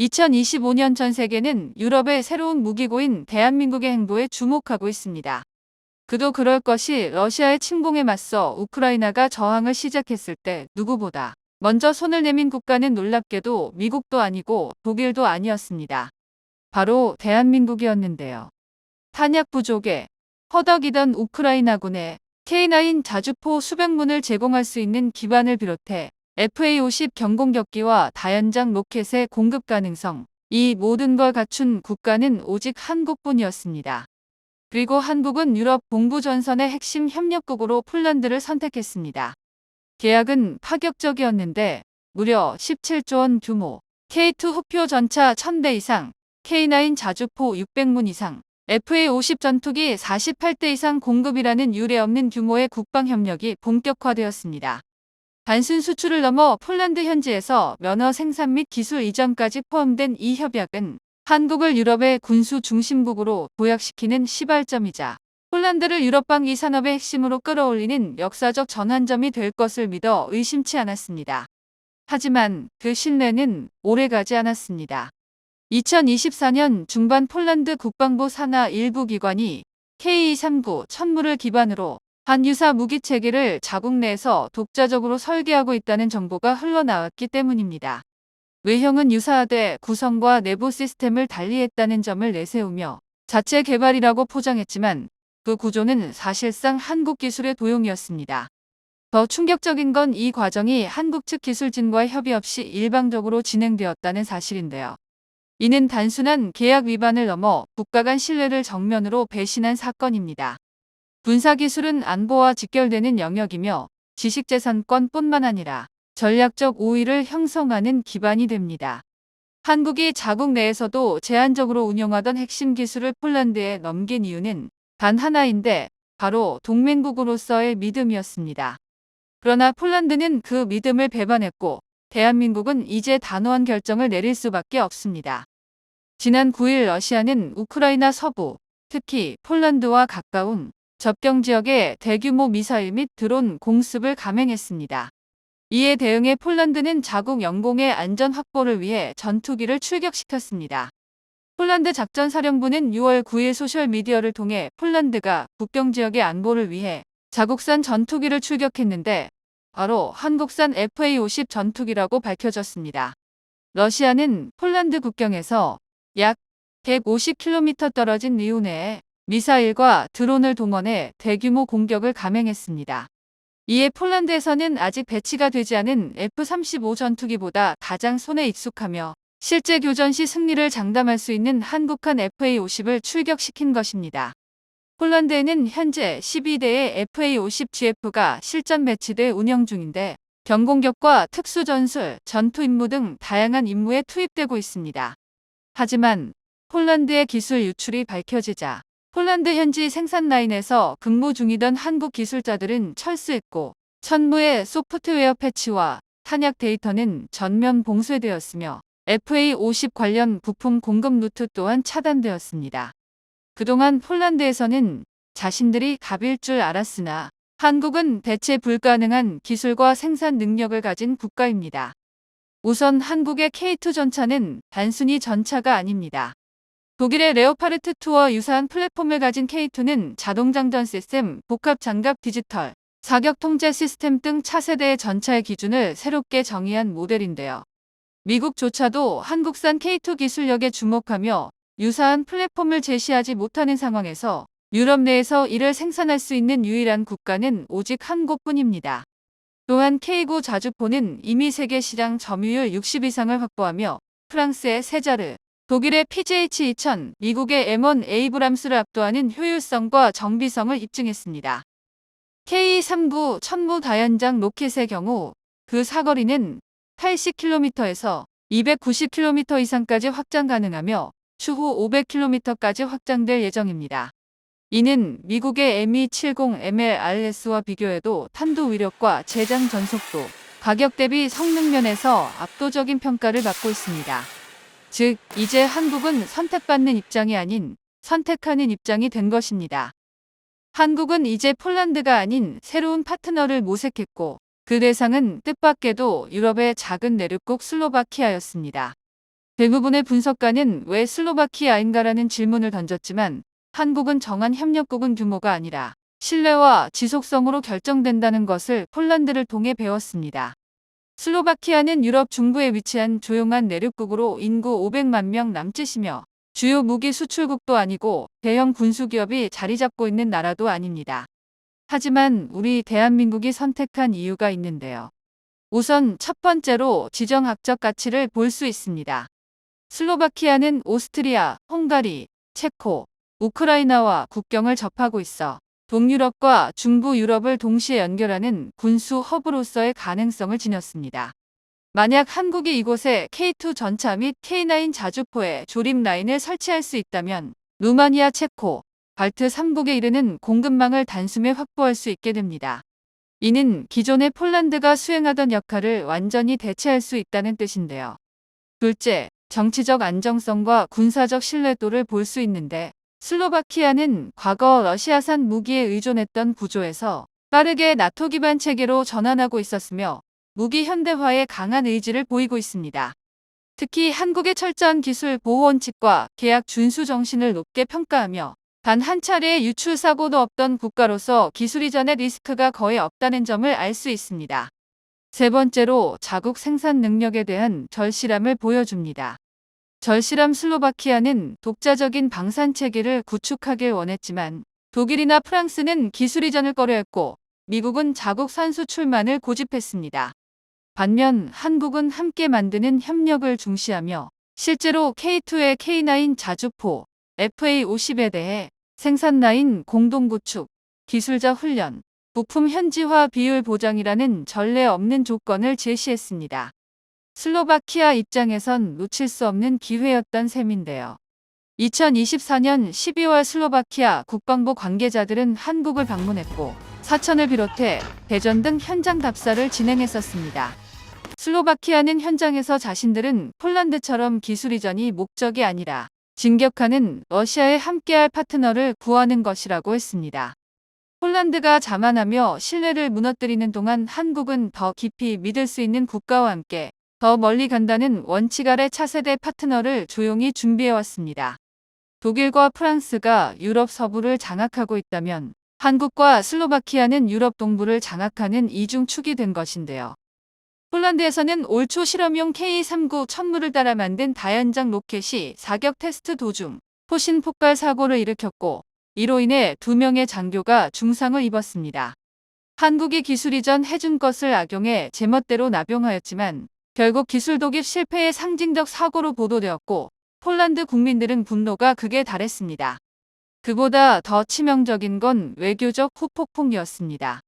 2025년 전 세계는 유럽의 새로운 무기고인 대한민국의 행보에 주목하고 있습니다. 그도 그럴 것이 러시아의 침공에 맞서 우크라이나가 저항을 시작했을 때 누구보다 먼저 손을 내민 국가는 놀랍게도 미국도 아니고 독일도 아니었습니다. 바로 대한민국이었는데요. 탄약 부족에 허덕이던 우크라이나군에 K9 자주포 수백 문을 제공할 수 있는 기반을 비롯해 FA-50 경공격기와 다연장 로켓의 공급 가능성, 이 모든 걸 갖춘 국가는 오직 한국뿐이었습니다. 그리고 한국은 유럽 동부전선의 핵심 협력국으로 폴란드를 선택했습니다. 계약은 파격적이었는데 무려 17조 원 규모, K2 후표 전차 1000대 이상, K9 자주포 600문 이상, FA-50 전투기 48대 이상 공급이라는 유례없는 규모의 국방협력이 본격화되었습니다. 단순 수출을 넘어 폴란드 현지에서 면허 생산 및 기술 이전까지 포함된 이 협약은 한국을 유럽의 군수 중심국으로 도약시키는 시발점이자 폴란드를 유럽방 이 산업의 핵심으로 끌어올리는 역사적 전환점이 될 것을 믿어 의심치 않았습니다. 하지만 그 신뢰는 오래가지 않았습니다. 2024년 중반 폴란드 국방부 산하 일부 기관이 K239 천무를 기반으로 한 유사 무기 체계를 자국 내에서 독자적으로 설계하고 있다는 정보가 흘러나왔기 때문입니다. 외형은 유사하되 구성과 내부 시스템을 달리했다는 점을 내세우며 자체 개발이라고 포장했지만 그 구조는 사실상 한국 기술의 도용이었습니다. 더 충격적인 건 이 과정이 한국 측 기술진과의 협의 없이 일방적으로 진행되었다는 사실인데요. 이는 단순한 계약 위반을 넘어 국가 간 신뢰를 정면으로 배신한 사건입니다. 군사기술은 안보와 직결되는 영역이며 지식재산권뿐만 아니라 전략적 우위를 형성하는 기반이 됩니다. 한국이 자국 내에서도 제한적으로 운영하던 핵심 기술을 폴란드에 넘긴 이유는 단 하나인데 바로 동맹국으로서의 믿음이었습니다. 그러나 폴란드는 그 믿음을 배반했고 대한민국은 이제 단호한 결정을 내릴 수밖에 없습니다. 지난 9일 러시아는 우크라이나 서부, 특히 폴란드와 가까운 접경 지역에 대규모 미사일 및 드론 공습을 감행했습니다. 이에 대응해 폴란드는 자국 영공의 안전 확보를 위해 전투기를 출격시켰습니다. 폴란드 작전사령부는 6월 9일 소셜미디어를 통해 폴란드가 국경 지역의 안보를 위해 자국산 전투기를 출격했는데 바로 한국산 FA-50 전투기라고 밝혀졌습니다. 러시아는 폴란드 국경에서 약 150km 떨어진 리우네에 미사일과 드론을 동원해 대규모 공격을 감행했습니다. 이에 폴란드에서는 아직 배치가 되지 않은 F-35 전투기보다 가장 손에 익숙하며 실제 교전 시 승리를 장담할 수 있는 한국한 FA-50을 출격시킨 것입니다. 폴란드에는 현재 12대의 FA-50GF가 실전 배치돼 운영 중인데 경공격과 특수전술, 전투 임무 등 다양한 임무에 투입되고 있습니다. 하지만 폴란드의 기술 유출이 밝혀지자 폴란드 현지 생산 라인에서 근무 중이던 한국 기술자들은 철수했고 천무의 소프트웨어 패치와 탄약 데이터는 전면 봉쇄되었으며 FA-50 관련 부품 공급 루트 또한 차단되었습니다. 그동안 폴란드에서는 자신들이 갑일 줄 알았으나 한국은 대체 불가능한 기술과 생산 능력을 가진 국가입니다. 우선 한국의 K2 전차는 단순히 전차가 아닙니다. 독일의 레오파르트 투어 유사한 플랫폼을 가진 K2는 자동장전 시스템, 복합 장갑 디지털, 사격 통제 시스템 등 차세대의 전차의 기준을 새롭게 정의한 모델인데요. 미국조차도 한국산 K2 기술력에 주목하며 유사한 플랫폼을 제시하지 못하는 상황에서 유럽 내에서 이를 생산할 수 있는 유일한 국가는 오직 한국뿐입니다. 또한 K9 자주포는 이미 세계 시장 점유율 60 이상을 확보하며 프랑스의 세자르, 독일의 PGH-2000, 미국의 M1 에이브람스를 압도하는 효율성과 정비성을 입증했습니다. K39 천무 다연장 로켓의 경우 그 사거리는 80km에서 290km 이상까지 확장 가능하며 추후 500km까지 확장될 예정입니다. 이는 미국의 ME70MLRS와 비교해도 탄도 위력과 제장 전속도, 가격 대비 성능 면에서 압도적인 평가를 받고 있습니다. 즉, 이제 한국은 선택받는 입장이 아닌 선택하는 입장이 된 것입니다. 한국은 이제 폴란드가 아닌 새로운 파트너를 모색했고 그 대상은 뜻밖에도 유럽의 작은 내륙국 슬로바키아였습니다. 대부분의 분석가는 왜 슬로바키아인가라는 질문을 던졌지만 한국은 정한 협력국은 규모가 아니라 신뢰와 지속성으로 결정된다는 것을 폴란드를 통해 배웠습니다. 슬로바키아는 유럽 중부에 위치한 조용한 내륙국으로 인구 500만 명 남짓이며 주요 무기 수출국도 아니고 대형 군수기업이 자리 잡고 있는 나라도 아닙니다. 하지만 우리 대한민국이 선택한 이유가 있는데요. 우선 첫 번째로 지정학적 가치를 볼 수 있습니다. 슬로바키아는 오스트리아, 헝가리, 체코, 우크라이나와 국경을 접하고 있어 동유럽과 중부 유럽을 동시에 연결하는 군수 허브로서의 가능성을 지녔습니다. 만약 한국이 이곳에 K2 전차 및 K9 자주포의 조립 라인을 설치할 수 있다면 루마니아, 체코, 발트 3국에 이르는 공급망을 단숨에 확보할 수 있게 됩니다. 이는 기존의 폴란드가 수행하던 역할을 완전히 대체할 수 있다는 뜻인데요. 둘째, 정치적 안정성과 군사적 신뢰도를 볼 수 있는데 슬로바키아는 과거 러시아산 무기에 의존했던 구조에서 빠르게 나토 기반 체계로 전환하고 있었으며 무기 현대화에 강한 의지를 보이고 있습니다. 특히 한국의 철저한 기술 보호 원칙과 계약 준수 정신을 높게 평가하며 단 한 차례의 유출 사고도 없던 국가로서 기술 이전의 리스크가 거의 없다는 점을 알 수 있습니다. 세 번째로 자국 생산 능력에 대한 절실함을 보여줍니다. 절실함 슬로바키아는 독자적인 방산 체계를 구축하길 원했지만 독일이나 프랑스는 기술 이전을 꺼려했고 미국은 자국 산수 출만을 고집했습니다. 반면 한국은 함께 만드는 협력을 중시하며 실제로 K2의 K9 자주포, FA50에 대해 생산 라인 공동 구축, 기술자 훈련, 부품 현지화 비율 보장이라는 전례 없는 조건을 제시했습니다. 슬로바키아 입장에선 놓칠 수 없는 기회였던 셈인데요. 2024년 12월 슬로바키아 국방부 관계자들은 한국을 방문했고 사천을 비롯해 대전 등 현장 답사를 진행했었습니다. 슬로바키아는 현장에서 자신들은 폴란드처럼 기술 이전이 목적이 아니라 진격하는 러시아에 함께할 파트너를 구하는 것이라고 했습니다. 폴란드가 자만하며 신뢰를 무너뜨리는 동안 한국은 더 깊이 믿을 수 있는 국가와 함께 더 멀리 간다는 원칙 아래 차세대 파트너를 조용히 준비해왔습니다. 독일과 프랑스가 유럽 서부를 장악하고 있다면 한국과 슬로바키아는 유럽 동부를 장악하는 이중 축이 된 것인데요. 폴란드에서는 올 초 실험용 K-39 천무를 따라 만든 다연장 로켓이 사격 테스트 도중 포신 폭발 사고를 일으켰고 이로 인해 두 명의 장교가 중상을 입었습니다. 한국이 기술 이전 해준 것을 악용해 제멋대로 남용하였지만 결국 기술 독입 실패의 상징적 사고로 보도되었고 폴란드 국민들은 분노가 극에 달했습니다. 그보다 더 치명적인 건 외교적 후폭풍이었습니다.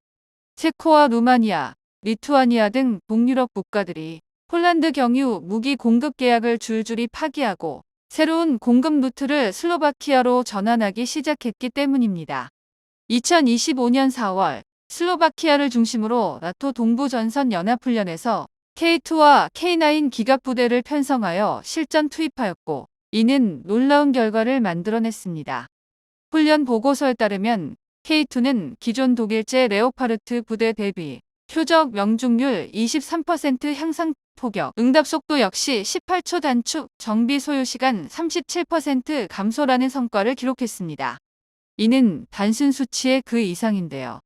체코와 루마니아, 리투아니아 등 동유럽 국가들이 폴란드 경유 무기 공급 계약을 줄줄이 파기하고 새로운 공급 루트를 슬로바키아로 전환하기 시작했기 때문입니다. 2025년 4월 슬로바키아를 중심으로 나토 동부 전선 연합훈련에서 K2와 K9 기갑부대를 편성하여 실전 투입하였고 이는 놀라운 결과를 만들어냈습니다. 훈련 보고서에 따르면 K2는 기존 독일제 레오파르트 부대 대비 표적 명중률 23% 향상 포격, 응답 속도 역시 18초 단축, 정비 소요 시간 37% 감소라는 성과를 기록했습니다. 이는 단순 수치의 그 이상인데요.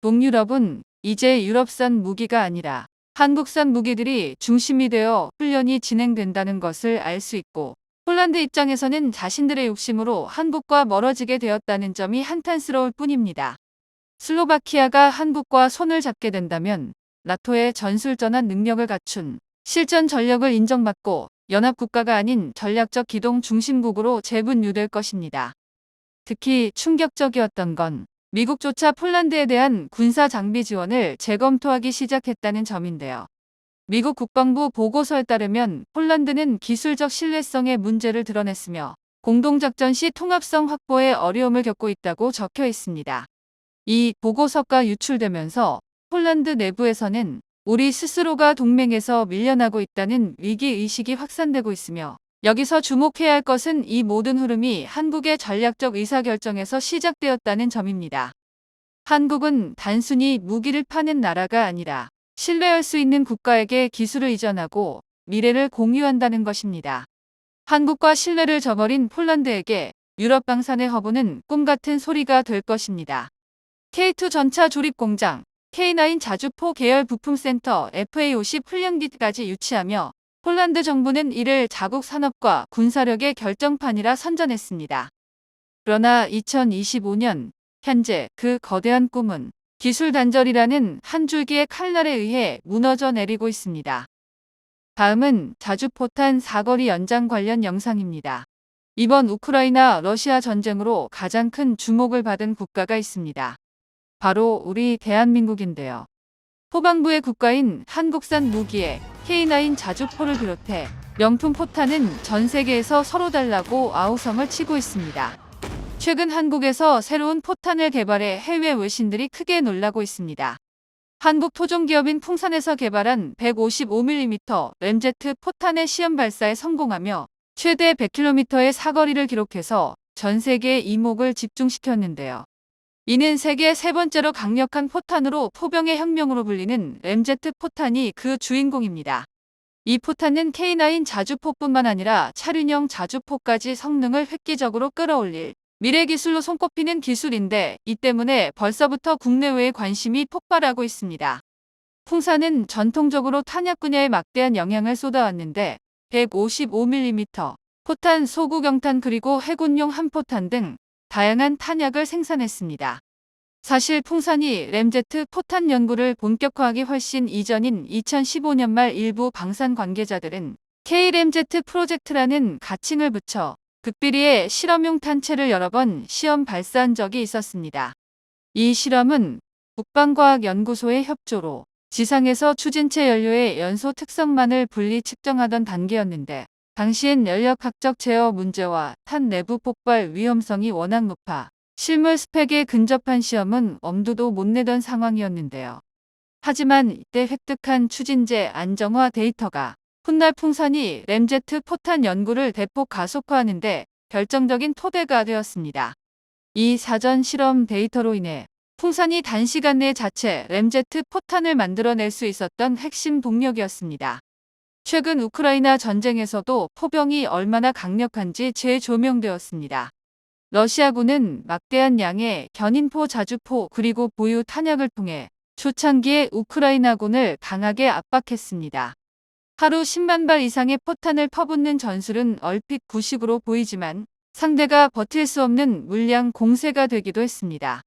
동유럽은 이제 유럽산 무기가 아니라 한국산 무기들이 중심이 되어 훈련이 진행된다는 것을 알 수 있고 폴란드 입장에서는 자신들의 욕심으로 한국과 멀어지게 되었다는 점이 한탄스러울 뿐입니다. 슬로바키아가 한국과 손을 잡게 된다면 나토의 전술전환 능력을 갖춘 실전 전력을 인정받고 연합국가가 아닌 전략적 기동 중심국으로 재분류될 것입니다. 특히 충격적이었던 건 미국조차 폴란드에 대한 군사 장비 지원을 재검토하기 시작했다는 점인데요. 미국 국방부 보고서에 따르면 폴란드는 기술적 신뢰성의 문제를 드러냈으며 공동작전 시 통합성 확보에 어려움을 겪고 있다고 적혀 있습니다. 이 보고서가 유출되면서 폴란드 내부에서는 우리 스스로가 동맹에서 밀려나고 있다는 위기의식이 확산되고 있으며 여기서 주목해야 할 것은 이 모든 흐름이 한국의 전략적 의사결정에서 시작되었다는 점입니다. 한국은 단순히 무기를 파는 나라가 아니라 신뢰할 수 있는 국가에게 기술을 이전하고 미래를 공유한다는 것입니다. 한국과 신뢰를 저버린 폴란드에게 유럽 방산의 허브는 꿈같은 소리가 될 것입니다. K2 전차 조립 공장, K9 자주포 계열 부품센터 FA50 훈련기까지 유치하며 폴란드 정부는 이를 자국 산업과 군사력의 결정판이라 선전했습니다. 그러나 2025년 현재 그 거대한 꿈은 기술 단절이라는 한 줄기의 칼날에 의해 무너져 내리고 있습니다. 다음은 자주포탄 사거리 연장 관련 영상입니다. 이번 우크라이나 러시아 전쟁으로 가장 큰 주목을 받은 국가가 있습니다. 바로 우리 대한민국인데요. 포방부의 국가인 한국산 무기에 K9 자주포를 비롯해 명품 포탄은 전 세계에서 서로 달라고 아우성을 치고 있습니다. 최근 한국에서 새로운 포탄을 개발해 해외 외신들이 크게 놀라고 있습니다. 한국 토종 기업인 풍산에서 개발한 155mm 램제트 포탄의 시험 발사에 성공하며 최대 100km의 사거리를 기록해서 전 세계의 이목을 집중시켰는데요. 이는 세계 세 번째로 강력한 포탄으로 포병의 혁명으로 불리는 램제트 포탄이 그 주인공입니다. 이 포탄은 K9 자주포뿐만 아니라 차륜형 자주포까지 성능을 획기적으로 끌어올릴 미래 기술로 손꼽히는 기술인데 이 때문에 벌써부터 국내외의 관심이 폭발하고 있습니다. 풍사는 전통적으로 탄약 분야에 막대한 영향을 쏟아왔는데 155mm 포탄 소구경탄 그리고 해군용 한포탄 등 다양한 탄약을 생산했습니다. 사실 풍산이 램제트 포탄 연구를 본격화하기 훨씬 이전인 2015년 말 일부 방산 관계자들은 K-램제트 프로젝트라는 가칭을 붙여 극비리의 실험용 탄체를 여러 번 시험 발사한 적이 있었습니다. 이 실험은 국방과학연구소의 협조로 지상에서 추진체 연료의 연소 특성만을 분리 측정하던 단계였는데 당시엔 연력학적 제어 문제와 탄 내부 폭발 위험성이 워낙 높아 실물 스펙에 근접한 시험은 엄두도 못 내던 상황이었는데요. 하지만 이때 획득한 추진제 안정화 데이터가 훗날 풍선이 램제트 포탄 연구를 대폭 가속화하는데 결정적인 토대가 되었습니다. 이 사전 실험 데이터로 인해 풍선이 단시간 내 자체 램제트 포탄을 만들어낼 수 있었던 핵심 동력이었습니다. 최근 우크라이나 전쟁에서도 포병이 얼마나 강력한지 재조명되었습니다. 러시아군은 막대한 양의 견인포 자주포 그리고 보유 탄약을 통해 초창기에 우크라이나군을 강하게 압박했습니다. 하루 10만 발 이상의 포탄을 퍼붓는 전술은 얼핏 구식으로 보이지만 상대가 버틸 수 없는 물량 공세가 되기도 했습니다.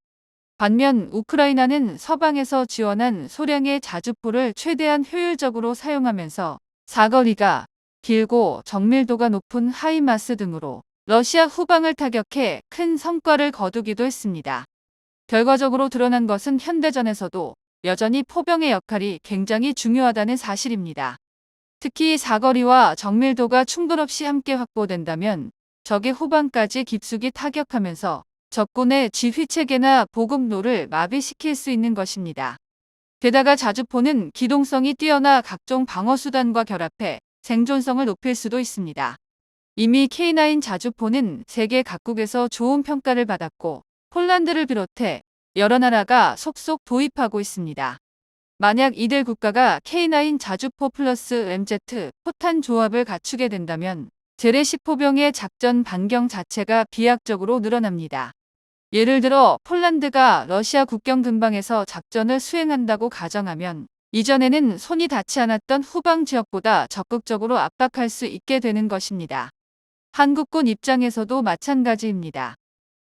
반면 우크라이나는 서방에서 지원한 소량의 자주포를 최대한 효율적으로 사용하면서 사거리가 길고 정밀도가 높은 하이마스 등으로 러시아 후방을 타격해 큰 성과를 거두기도 했습니다. 결과적으로 드러난 것은 현대전에서도 여전히 포병의 역할이 굉장히 중요하다는 사실입니다. 특히 사거리와 정밀도가 충돌 없이 함께 확보된다면 적의 후방까지 깊숙이 타격하면서 적군의 지휘체계나 보급로를 마비시킬 수 있는 것입니다. 게다가 자주포는 기동성이 뛰어나 각종 방어수단과 결합해 생존성을 높일 수도 있습니다. 이미 K9 자주포는 세계 각국에서 좋은 평가를 받았고 폴란드를 비롯해 여러 나라가 속속 도입하고 있습니다. 만약 이들 국가가 K9 자주포 플러스 MZ 포탄 조합을 갖추게 된다면 제레시 포병의 작전 반경 자체가 비약적으로 늘어납니다. 예를 들어 폴란드가 러시아 국경 근방에서 작전을 수행한다고 가정하면 이전에는 손이 닿지 않았던 후방 지역보다 적극적으로 압박할 수 있게 되는 것입니다. 한국군 입장에서도 마찬가지입니다.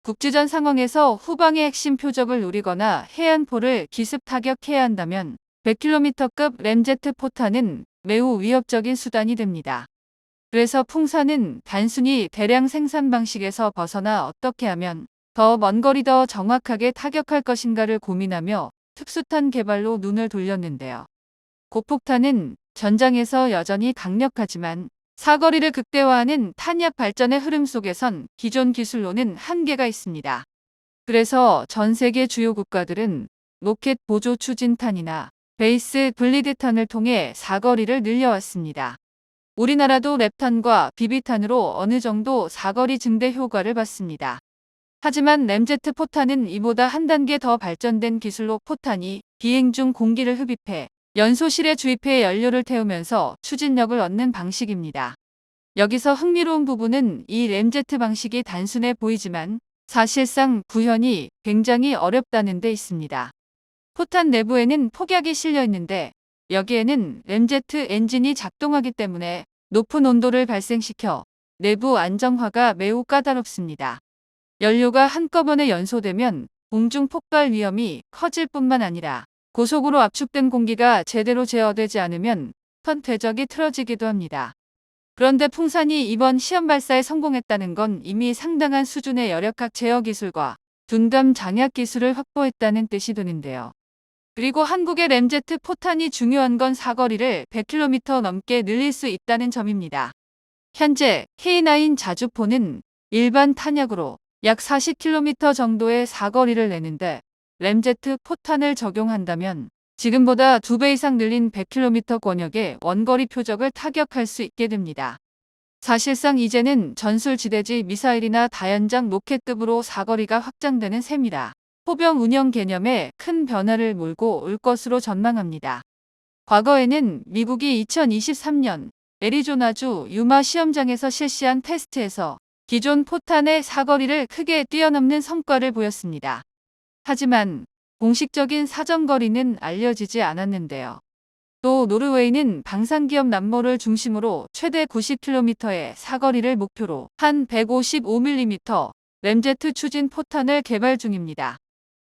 국지전 상황에서 후방의 핵심 표적을 노리거나 해안포를 기습 타격해야 한다면 100km급 램제트 포탄은 매우 위협적인 수단이 됩니다. 그래서 풍사는 단순히 대량 생산 방식에서 벗어나 어떻게 하면 더 먼 거리 더 정확하게 타격할 것인가를 고민하며 특수탄 개발로 눈을 돌렸는데요. 고폭탄은 전장에서 여전히 강력하지만 사거리를 극대화하는 탄약 발전의 흐름 속에선 기존 기술로는 한계가 있습니다. 그래서 전 세계 주요 국가들은 로켓 보조 추진탄이나 베이스 블리드탄을 통해 사거리를 늘려왔습니다. 우리나라도 랩탄과 비비탄으로 어느 정도 사거리 증대 효과를 봤습니다. 하지만 램제트 포탄은 이보다 한 단계 더 발전된 기술로 포탄이 비행 중 공기를 흡입해 연소실에 주입해 연료를 태우면서 추진력을 얻는 방식입니다. 여기서 흥미로운 부분은 이 램제트 방식이 단순해 보이지만 사실상 구현이 굉장히 어렵다는 데 있습니다. 포탄 내부에는 폭약이 실려 있는데 여기에는 램제트 엔진이 작동하기 때문에 높은 온도를 발생시켜 내부 안정화가 매우 까다롭습니다. 연료가 한꺼번에 연소되면 공중 폭발 위험이 커질 뿐만 아니라 고속으로 압축된 공기가 제대로 제어되지 않으면 턴 퇴적이 틀어지기도 합니다. 그런데 풍산이 이번 시험 발사에 성공했다는 건 이미 상당한 수준의 열역학 제어 기술과 둔감 장약 기술을 확보했다는 뜻이 드는데요. 그리고 한국의 램제트 포탄이 중요한 건 사거리를 100km 넘게 늘릴 수 있다는 점입니다. 현재 K9 자주포는 일반 탄약으로 약 40km 정도의 사거리를 내는데 램제트 포탄을 적용한다면 지금보다 2배 이상 늘린 100km 권역의 원거리 표적을 타격할 수 있게 됩니다. 사실상 이제는 전술지대지 미사일이나 다연장 로켓급으로 사거리가 확장되는 셈이라 포병 운영 개념에 큰 변화를 몰고 올 것으로 전망합니다. 과거에는 미국이 2023년 애리조나주 유마 시험장에서 실시한 테스트에서 기존 포탄의 사거리를 크게 뛰어넘는 성과를 보였습니다. 하지만 공식적인 사정거리는 알려지지 않았는데요. 또 노르웨이는 방산기업 남모를 중심으로 최대 90km의 사거리를 목표로 한 155mm 램제트 추진 포탄을 개발 중입니다.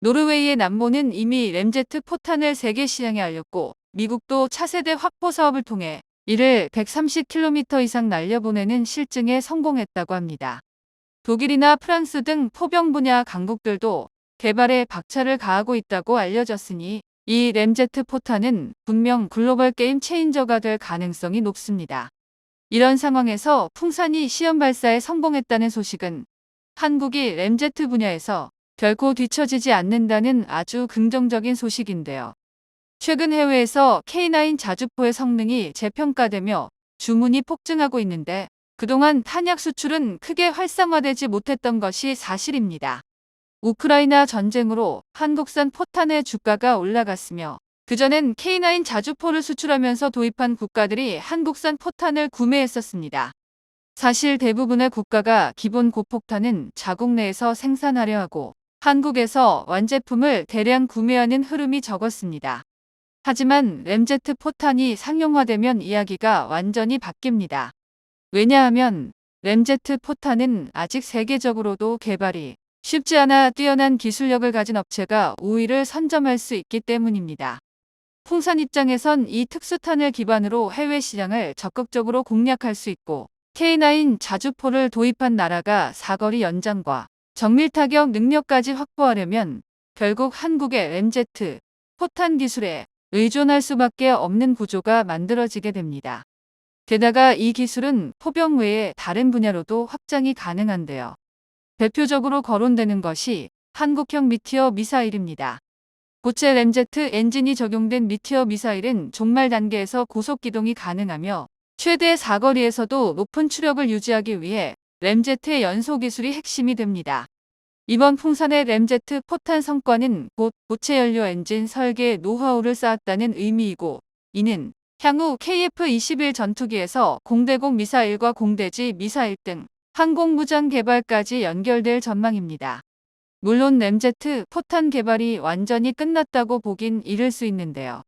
노르웨이의 남모는 이미 램제트 포탄을 세계 시장에 알렸고 미국도 차세대 확보 사업을 통해 이를 130km 이상 날려보내는 실증에 성공했다고 합니다. 독일이나 프랑스 등 포병 분야 강국들도 개발에 박차를 가하고 있다고 알려졌으니 이 램제트 포탄은 분명 글로벌 게임 체인저가 될 가능성이 높습니다. 이런 상황에서 풍산이 시험 발사에 성공했다는 소식은 한국이 램제트 분야에서 결코 뒤처지지 않는다는 아주 긍정적인 소식인데요. 최근 해외에서 K9 자주포의 성능이 재평가되며 주문이 폭증하고 있는데 그동안 탄약 수출은 크게 활성화되지 못했던 것이 사실입니다. 우크라이나 전쟁으로 한국산 포탄의 주가가 올라갔으며 그전엔 K9 자주포를 수출하면서 도입한 국가들이 한국산 포탄을 구매했었습니다. 사실 대부분의 국가가 기본 고폭탄은 자국 내에서 생산하려 하고 한국에서 완제품을 대량 구매하는 흐름이 적었습니다. 하지만 램제트 포탄이 상용화되면 이야기가 완전히 바뀝니다. 왜냐하면 램제트 포탄은 아직 세계적으로도 개발이 쉽지 않아 뛰어난 기술력을 가진 업체가 우위를 선점할 수 있기 때문입니다. 풍산 입장에선 이 특수탄을 기반으로 해외 시장을 적극적으로 공략할 수 있고 K9 자주포를 도입한 나라가 사거리 연장과 정밀 타격 능력까지 확보하려면 결국 한국의 램제트 포탄 기술에 의존할 수밖에 없는 구조가 만들어지게 됩니다. 게다가 이 기술은 포병 외에 다른 분야로도 확장이 가능한데요. 대표적으로 거론되는 것이 한국형 미티어 미사일입니다. 고체 램제트 엔진이 적용된 미티어 미사일은 종말 단계에서 고속 기동이 가능하며 최대 사거리에서도 높은 추력을 유지하기 위해 램제트의 연소 기술이 핵심이 됩니다. 이번 풍산의 램제트 포탄 성과는 곧 고체 연료 엔진 설계 노하우를 쌓았다는 의미이고 이는 향후 KF-21 전투기에서 공대공 미사일과 공대지 미사일 등 항공무장 개발까지 연결될 전망입니다. 물론 램제트 포탄 개발이 완전히 끝났다고 보긴 이를 수 있는데요.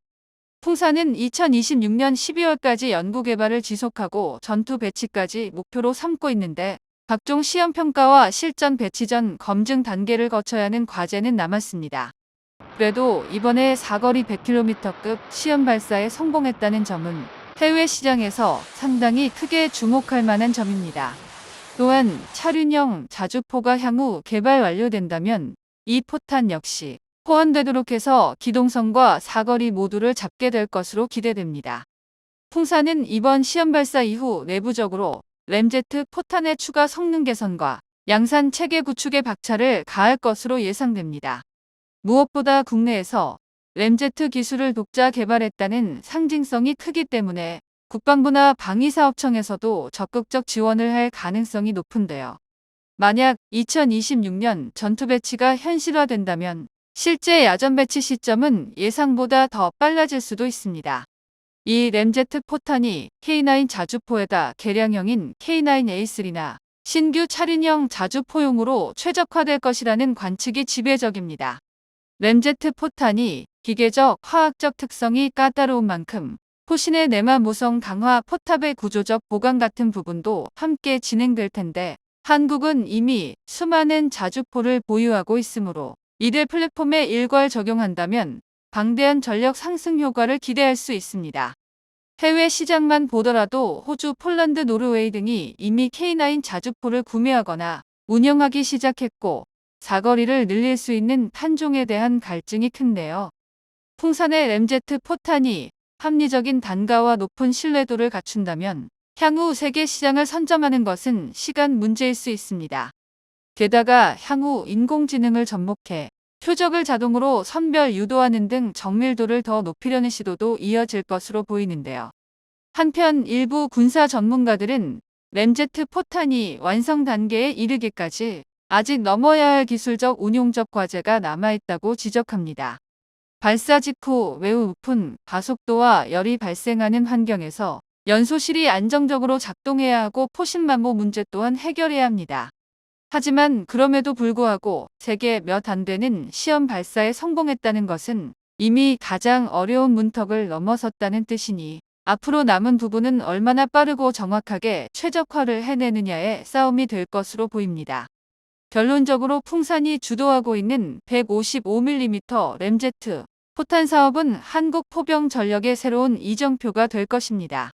풍산은 2026년 12월까지 연구 개발을 지속하고 전투 배치까지 목표로 삼고 있는데 각종 시험 평가와 실전 배치 전 검증 단계를 거쳐야 하는 과제는 남았습니다. 그래도 이번에 사거리 100km급 시험 발사에 성공했다는 점은 해외 시장에서 상당히 크게 주목할 만한 점입니다. 또한 차륜형 자주포가 향후 개발 완료된다면 이 포탄 역시 호환되도록 해서 기동성과 사거리 모두를 잡게 될 것으로 기대됩니다. 풍사는 이번 시험 발사 이후 내부적으로 램제트 포탄의 추가 성능 개선과 양산 체계 구축에 박차를 가할 것으로 예상됩니다. 무엇보다 국내에서 램제트 기술을 독자 개발했다는 상징성이 크기 때문에 국방부나 방위사업청에서도 적극적 지원을 할 가능성이 높은데요. 만약 2026년 전투 배치가 현실화된다면 실제 야전 배치 시점은 예상보다 더 빨라질 수도 있습니다. 이 램제트 포탄이 K9 자주포에다 개량형인 K9A3나 신규 차륜형 자주포용으로 최적화될 것이라는 관측이 지배적입니다. 램제트 포탄이 기계적, 화학적 특성이 까다로운 만큼 포신의 내마 모성 강화 포탑의 구조적 보강 같은 부분도 함께 진행될 텐데 한국은 이미 수많은 자주포를 보유하고 있으므로 이들 플랫폼에 일괄 적용한다면 방대한 전력 상승 효과를 기대할 수 있습니다. 해외 시장만 보더라도 호주, 폴란드, 노르웨이 등이 이미 K9 자주포를 구매하거나 운영하기 시작했고 사거리를 늘릴 수 있는 탄종에 대한 갈증이 큰데요. 풍산의 램제트 포탄이 합리적인 단가와 높은 신뢰도를 갖춘다면 향후 세계 시장을 선점하는 것은 시간 문제일 수 있습니다. 게다가 향후 인공지능을 접목해 표적을 자동으로 선별 유도하는 등 정밀도를 더 높이려는 시도도 이어질 것으로 보이는데요. 한편 일부 군사 전문가들은 램제트 포탄이 완성 단계에 이르기까지 아직 넘어야 할 기술적 운용적 과제가 남아있다고 지적합니다. 발사 직후 매우 높은 가속도와 열이 발생하는 환경에서 연소실이 안정적으로 작동해야 하고 포신만보 문제 또한 해결해야 합니다. 하지만 그럼에도 불구하고 세계 몇 안 되는 시험 발사에 성공했다는 것은 이미 가장 어려운 문턱을 넘어섰다는 뜻이니 앞으로 남은 부분은 얼마나 빠르고 정확하게 최적화를 해내느냐의 싸움이 될 것으로 보입니다. 결론적으로 풍산이 주도하고 있는 155mm 램제트 포탄 사업은 한국 포병 전력의 새로운 이정표가 될 것입니다.